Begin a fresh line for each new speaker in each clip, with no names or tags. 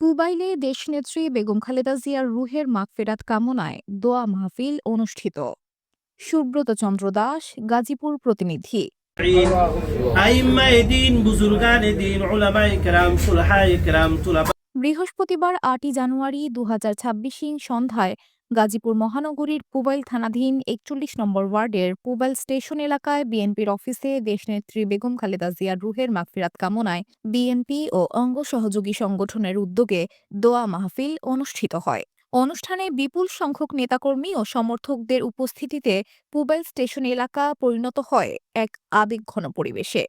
পুবাইলে দেশনেত্রী বেগম খালেদা জিয়ার রুহের মাগফেরাত কামনায় দোয়া মাহফিল অনুষ্ঠিত। সুব্রত চন্দ্র দাস গাজীপুর প্রতিনিধি। বৃহস্পতিবার আটই জানুয়ারি দু হাজার ছাব্বিশিং সন্ধ্যায় গাজীপুর মহানগরীর পুবাইল থানাধীন একচল্লিশ নম্বর ওয়ার্ডের পুবাইল স্টেশন এলাকায় বিএনপির অফিসে দেশনেত্রী বেগম খালেদা জিয়ার রুহের মাগফিরাত কামনায় বিএনপি ও অঙ্গ সহযোগী সংগঠনের উদ্যোগে দোয়া মাহফিল অনুষ্ঠিত হয়। অনুষ্ঠানে বিপুল সংখ্যক নেতাকর্মী ও সমর্থকদের উপস্থিতিতে পুবাইল স্টেশন এলাকা পরিণত হয় এক আবেগঘন পরিবেশে।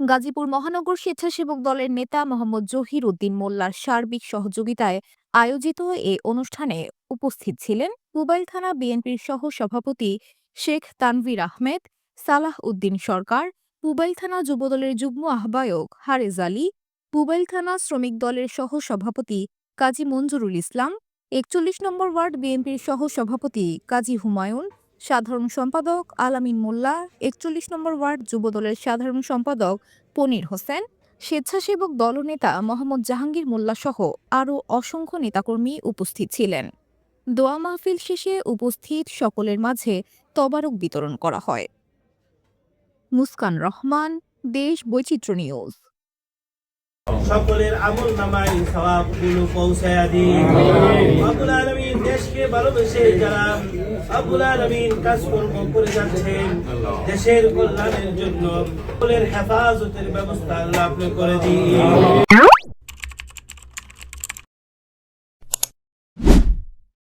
গাজীপুর মহানগর স্বেচ্ছাসেবক দলের নেতা মোহাম্মদ জহির উদ্দিন মোল্লার সার্বিক সহযোগিতায় আয়োজিত এ অনুষ্ঠানে উপস্থিত ছিলেন পুবাইল থানা বিএনপির সহ সভাপতি শেখ তানভীর আহমেদ, সালাহ উদ্দিন সরকার পুবাইল থানা যুবদলের যুগ্ম আহ্বায়ক হারেজ আলী পুবাইল থানা শ্রমিক দলের সহ সভাপতি কাজী মঞ্জুরুল ইসলাম, একচল্লিশ নম্বর ওয়ার্ড বিএনপির সহ সভাপতি কাজী হুমায়ুন সাধারণ সম্পাদক আলামিন মোল্লা, একচল্লিশ নম্বর ওয়ার্ড যুবদলের সাধারণ সম্পাদক পনির হোসেন, স্বেচ্ছাসেবক দলনেতা মোহাম্মদ জাহাঙ্গীর মোল্লা সহ আরও অসংখ্য নেতাকর্মী উপস্থিত ছিলেন। দোয়া মাহফিল শেষে উপস্থিত সকলের মাঝে তবারক বিতরণ করা হয়। মুস্কান রহমান, দেশ বৈচিত্র্য নিউজ।
সকলের আমল নামাই সবাবগুলো পৌঁছায়া দিন। আবুল আলমিন দেশকে ভালোবেসে যারা আবুল আলমিন কাজ কর্ম করে যাচ্ছেন দেশের কল্যাণের জন্য সকলের হেফাজতের ব্যবস্থা আল্লাহ আপনি করে দিন।